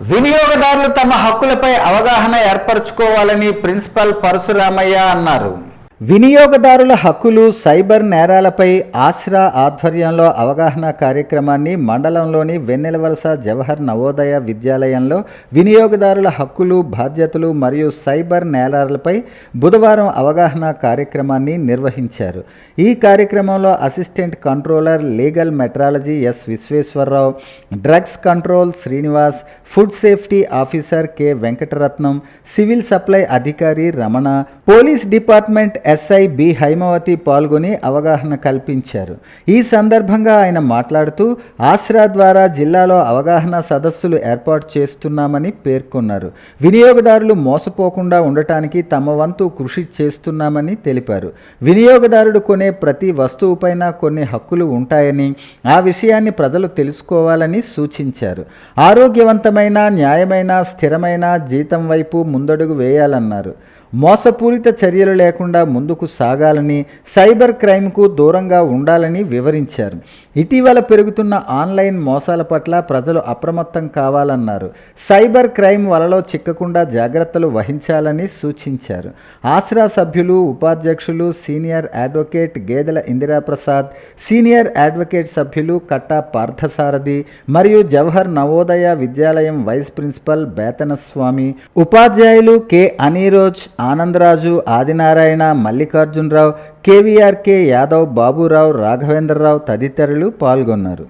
వినియోగదారులు తమ హక్కులపై అవగాహన ఏర్పరచుకోవాలని ప్రిన్సిపల్ పరశురామయ్య అన్నారు. వినియోగదారుల హక్కులు సైబర్ నేరాలపై ఆశ్రా ఆధ్వర్యంలో అవగాహన కార్యక్రమాన్ని మండలంలోని వెన్నెలవలస జవహర్ నవోదయ విద్యాలయంలో వినియోగదారుల హక్కులు బాధ్యతలు మరియు సైబర్ నేరాలపై బుధవారం అవగాహన కార్యక్రమాన్ని నిర్వహించారు. ఈ కార్యక్రమంలో assistant controller legal metrology S Visweswararao drugs control Srinivas food safety officer K Venkataratnam civil supply అధికారి Ramana police department SI B Haimavathi పాల్గొని అవగాహన కల్పించారు. ఈ సందర్భంగా ఆయన మాట్లాడుతూ ఆసరా ద్వారా జిల్లాలో అవగాహన సదస్సులు ఏర్పాటు చేస్తున్నామని పేర్కొన్నారు. వినియోగదారులు మోసపోకుండా ఉండటానికి తమ వంతు కృషి చేస్తున్నామని తెలిపారు. వినియోగదారుడు కొనే ప్రతి వస్తువుపైన కొన్ని హక్కులు ఉంటాయని ఆ విషయాన్ని ప్రజలు తెలుసుకోవాలని సూచించారు. ఆరోగ్యవంతమైన న్యాయమైన స్థిరమైన జీతం వైపు ముందడుగు వేయాలన్నారు. మోసపూరిత చర్యలు లేకుండా ముందుకు సాగాలని సైబర్ క్రైమ్కు దూరంగా ఉండాలని వివరించారు. ఇటీవల పెరుగుతున్న ఆన్లైన్ మోసాల పట్ల ప్రజలు అప్రమత్తం కావాలన్నారు. సైబర్ క్రైమ్ వలలో చిక్కకుండా జాగ్రత్తలు వహించాలని సూచించారు. ఆసరా సభ్యులు ఉపాధ్యక్షులు సీనియర్ అడ్వకేట్ గేదెల ఇందిరాప్రసాద్ సీనియర్ అడ్వకేట్ సభ్యులు కట్టా పార్థసారథి మరియు జవహర్ నవోదయ విద్యాలయం వైస్ ప్రిన్సిపల్ బేతనస్వామి ఉపాధ్యాయులు కె. అనిరోజ్ ఆనందరాజు ఆదినారాయణ మల్లికార్జునరావు కేవీఆర్కే యాదవ్ బాబురావు రాఘవేంద్రరావు తదితరులు పాల్గొన్నారు.